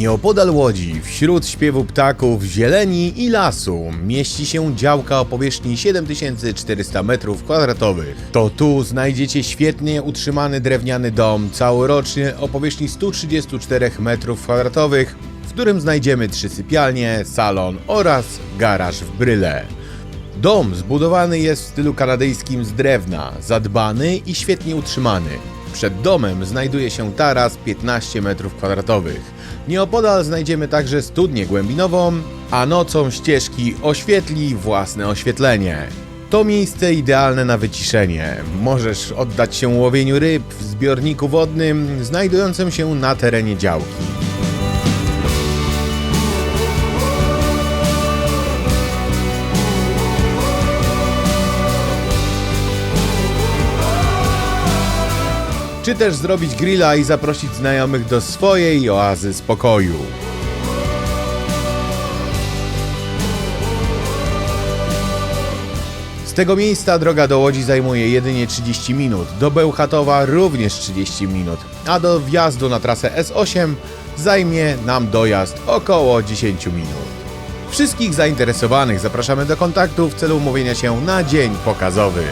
Nieopodal Łodzi, wśród śpiewu ptaków, zieleni i lasu, mieści się działka o powierzchni 7400 m2. To tu znajdziecie świetnie utrzymany drewniany dom, całorocznie o powierzchni 134 m2, w którym znajdziemy trzy sypialnie, salon oraz garaż w bryle. Dom zbudowany jest w stylu kanadyjskim z drewna, zadbany i świetnie utrzymany. Przed domem znajduje się taras 15 m2. Nieopodal znajdziemy także studnię głębinową, a nocą ścieżki oświetli własne oświetlenie. To miejsce idealne na wyciszenie. Możesz oddać się łowieniu ryb w zbiorniku wodnym znajdującym się na terenie działki. Czy też zrobić grilla i zaprosić znajomych do swojej oazy spokoju. Z tego miejsca droga do Łodzi zajmuje jedynie 30 minut, do Bełchatowa również 30 minut, a do wjazdu na trasę S8 zajmie nam dojazd około 10 minut. Wszystkich zainteresowanych zapraszamy do kontaktu w celu umówienia się na dzień pokazowy.